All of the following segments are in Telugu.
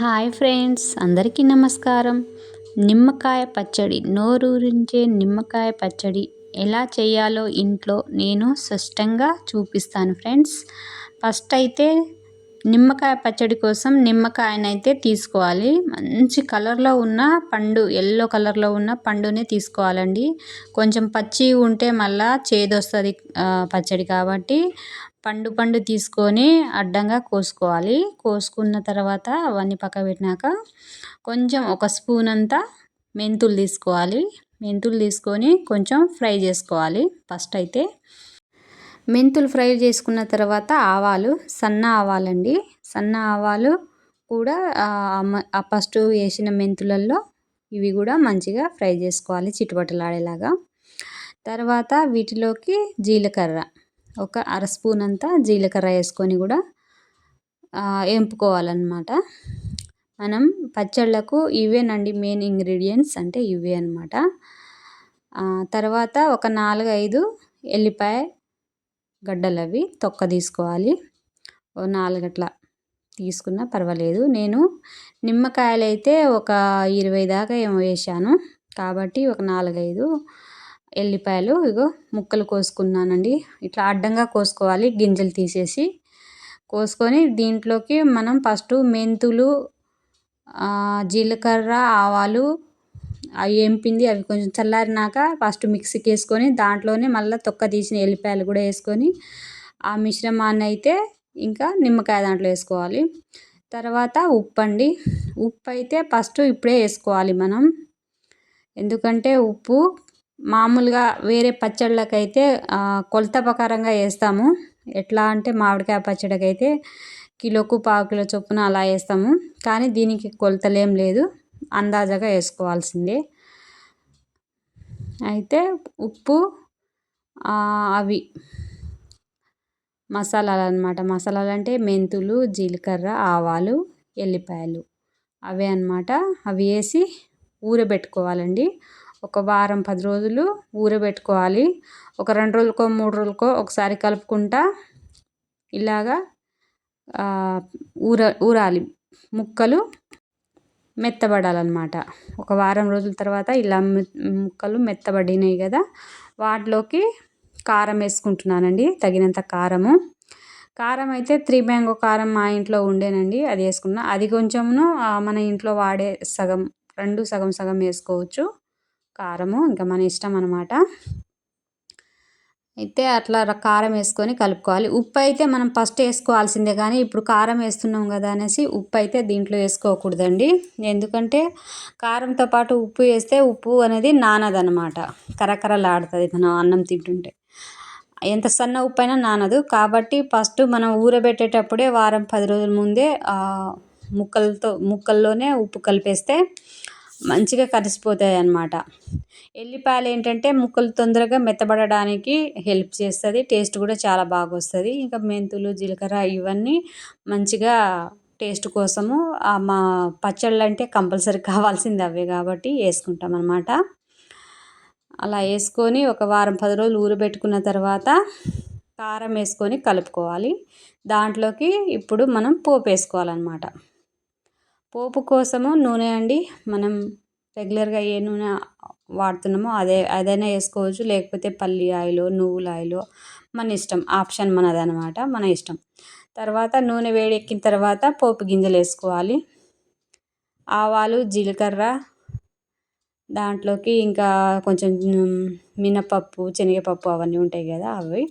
హాయ్ ఫ్రెండ్స్ అందరికీ నమస్కారం. నిమ్మకాయ పచ్చడి నోరూరించే నిమ్మకాయ పచ్చడి ఎలా చేయాలో ఇంట్లో నేను స్పష్టంగా చూపిస్తాను ఫ్రెండ్స్. ఫస్ట్ అయితే నిమ్మకాయ పచ్చడి కోసం నిమ్మకాయనైతే తీసుకోవాలి. మంచి కలర్లో ఉన్న పండు ఎల్లో కలర్లో ఉన్న పండునే తీసుకోవాలండి. కొంచెం పచ్చి ఉంటే మళ్ళా చేదొస్తుంది పచ్చడి కాబట్టి పండు పండు తీసుకొని అడ్డంగా కోసుకోవాలి. కోసుకున్న తర్వాత అవన్నీ పక్క పెట్టినాక కొంచెం ఒక స్పూన్ అంతా మెంతులు తీసుకోవాలి. మెంతులు తీసుకొని కొంచెం ఫ్రై చేసుకోవాలి. ఫస్ట్ అయితే మెంతులు ఫ్రై చేసుకున్న తర్వాత ఆవాలు సన్న ఆవాలండి. సన్న ఆవాలు కూడా ఆ ఫస్ట్ వేసిన మెంతులల్లో ఇవి కూడా మంచిగా ఫ్రై చేసుకోవాలి చిటుపటలాడేలాగా. తర్వాత వీటిలోకి జీలకర్ర. ఒక అర స్పూన్ అంతా జీలకర్ర వేసుకొని కూడా ఎంపుకోవాలన్నమాట. మనం పచ్చళ్ళకు ఇవేనండి మెయిన్ ఇంగ్రీడియంట్స్ అంటే ఇవే అనమాట తర్వాత ఒక నాలుగు ఐదు ఎల్లిపాయ గడ్డలు అవి తొక్క తీసుకోవాలి. ఓ నాలుగు తీసుకున్నా పర్వాలేదు. నేను నిమ్మకాయలు అయితే ఒక ఇరవై దాకా ఏమో వేసాను కాబట్టి ఒక నాలుగైదు ఎల్లిపాయలు ఇగో ముక్కలు కోసుకున్నానండి. ఇట్లా అడ్డంగా కోసుకోవాలి. గింజలు తీసేసి కోసుకొని దీంట్లోకి మనం ఫస్ట్ మెంతులు జీలకర్ర ఆవాలు అవి వేపింది అవి కొంచెం చల్లారినాక ఫస్ట్ మిక్సీకి వేసుకొని దాంట్లోనే మళ్ళీ తొక్క తీసిన ఎల్లిపాయలు కూడా వేసుకొని ఆ మిశ్రమాన్ని అయితే ఇంకా నిమ్మకాయ దాంట్లో వేసుకోవాలి. తర్వాత ఉప్పు అండి ఉప్పు అయితే ఫస్ట్ ఇప్పుడే వేసుకోవాలి మనం. ఎందుకంటే ఉప్పు మామూలుగా వేరే పచ్చళ్ళకైతే కొలత ప్రకారంగా వేస్తాము. ఎట్లా అంటే మామిడికాయ పచ్చడికైతే కిలోకు పావు కిలో చొప్పున అలా వేస్తాము. కానీ దీనికి కొలతలేం లేదు. అందాజగా వేసుకోవాల్సిందే. అయితే ఉప్పు అవి మసాలాలు అనమాట మసాలాలు అంటే మెంతులు జీలకర్ర ఆవాలు ఎల్లిపాయలు అవే అనమాట అవి వేసి ఊరబెట్టుకోవాలండి. ఒక వారం పది రోజులు ఊరబెట్టుకోవాలి. ఒక రెండు రోజులకో మూడు రోజులకో ఒకసారి కలుపుకుంటా ఇలాగా ఊర ఊరాలి. ముక్కలు మెత్తబడాలన్నమాట. ఒక వారం రోజుల తర్వాత ఇలా ముక్కలు మెత్తబడినాయి కదా వాటిలోకి కారం వేసుకుంటున్నానండి తగినంత కారము. కారం అయితే త్రీ మ్యాంగో కారం మా ఇంట్లో ఉండేనండి అది వేసుకున్నా. అది కొంచెమును మన ఇంట్లో వాడే సగం రెండు సగం సగం వేసుకోవచ్చు కారము ఇంకా మన ఇష్టం అనమాట అయితే అట్లా కారం వేసుకొని కలుపుకోవాలి. ఉప్పు అయితే మనం ఫస్ట్ వేసుకోవాల్సిందే కానీ ఇప్పుడు కారం వేస్తున్నాం కదా అనేసి ఉప్పు అయితే దీంట్లో వేసుకోకూడదండి. ఎందుకంటే కారంతో పాటు ఉప్పు వేస్తే ఉప్పు అనేది నానదనమాట కరకరలాడుతుంది మనం అన్నం తింటుంటే. ఎంత సన్న ఉప్పు అయినా నానదు. కాబట్టి ఫస్ట్ మనం ఊరబెట్టేటప్పుడే వారం పది రోజుల ముందే ముక్కలతో ముక్కల్లోనే ఉప్పు కలిపేస్తే మంచిగా కలిసిపోతాయి అన్నమాట ఎల్లిపాయలు ఏంటంటే ముక్కలు తొందరగా మెత్తబడడానికి హెల్ప్ చేస్తుంది టేస్ట్ కూడా చాలా బాగా వస్తుంది ఇంకా మెంతులు జీలకర్ర ఇవన్నీ మంచిగా టేస్ట్ కోసము మా పచ్చళ్ళు అంటే కంపల్సరీ కావాల్సింది అవే కాబట్టి వేసుకుంటాం అనమాట అలా వేసుకొని ఒక వారం పది రోజులు ఊరబెట్టుకున్న తర్వాత కారం వేసుకొని కలుపుకోవాలి. దాంట్లోకి ఇప్పుడు మనం పోపు వేసుకోవాలన్నమాట. పోపు కోసము నూనె అండి. మనం రెగ్యులర్గా ఏ నూనె వాడుతున్నామో అదే అదైనా వేసుకోవచ్చు. లేకపోతే పల్లి ఆయిల్ నువ్వుల ఆయిల్ మన ఇష్టం. ఆప్షన్ మనది అనమాట మన ఇష్టం. తర్వాత నూనె వేడెక్కిన తర్వాత పోపు గింజలు వేసుకోవాలి. ఆవాలు జీలకర్ర దాంట్లోకి ఇంకా కొంచెం మినపప్పు శనగపప్పు అవన్నీ ఉంటాయి కదా అవి.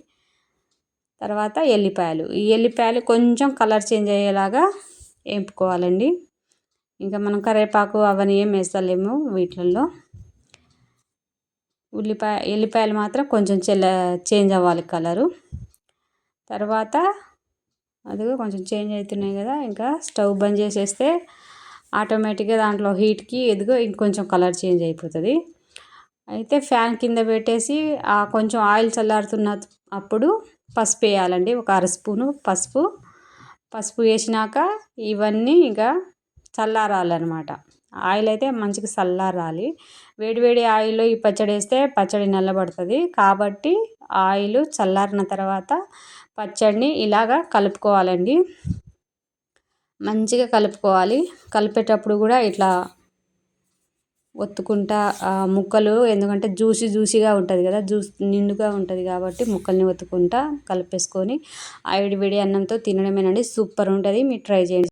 తర్వాత ఎల్లిపాయలు. ఈ ఎల్లిపాయలు కొంచెం కలర్ చేంజ్ అయ్యేలాగా వేపుకోవాలండి ఇంకా మనం కరివేపాకు అవన్నీ ఏం వేస్తలేము వీటిల్లో. ఉల్లిపాయ ఎల్లిపాయలు మాత్రం కొంచెం చెల్ల చేంజ్ అవ్వాలి కలరు. తర్వాత అదిగో కొంచెం చేంజ్ అవుతున్నాయి కదా ఇంకా స్టవ్ బంద్ చేసేస్తే ఆటోమేటిక్గా దాంట్లో హీట్కి ఎదుగో ఇంకొంచెం కలర్ చేంజ్ అయిపోతుంది. అయితే ఫ్యాన్ కింద పెట్టేసి కొంచెం ఆయిల్ చల్లారుతున్న అప్పుడు పసుపు వేయాలండి ఒక అర స్పూను పసుపు. పసుపు వేసినాక ఇవన్నీ ఇంకా చల్లారాలన్నమాట. ఆయిల్ అయితే మంచిగా చల్లారాలి. వేడివేడి ఆయిల్లో ఈ పచ్చడి వేస్తే పచ్చడి నల్లబడుతుంది. కాబట్టి ఆయిల్ చల్లారిన తర్వాత పచ్చడిని ఇలాగా కలుపుకోవాలండి. మంచిగా కలుపుకోవాలి. కలిపేటప్పుడు కూడా ఇట్లా ఒత్తుకుంటా ముక్కలు ఎందుకంటే జ్యూసి జ్యూసీగా ఉంటుంది కదా జ్యూస్ నిండుగా ఉంటుంది కాబట్టి ముక్కల్ని ఒత్తుకుంటా కలిపేసుకొని ఆ వేడి వేడి అన్నంతో తినడమేనండి. సూపర్ ఉంటుంది. మీరు ట్రై చేయండి.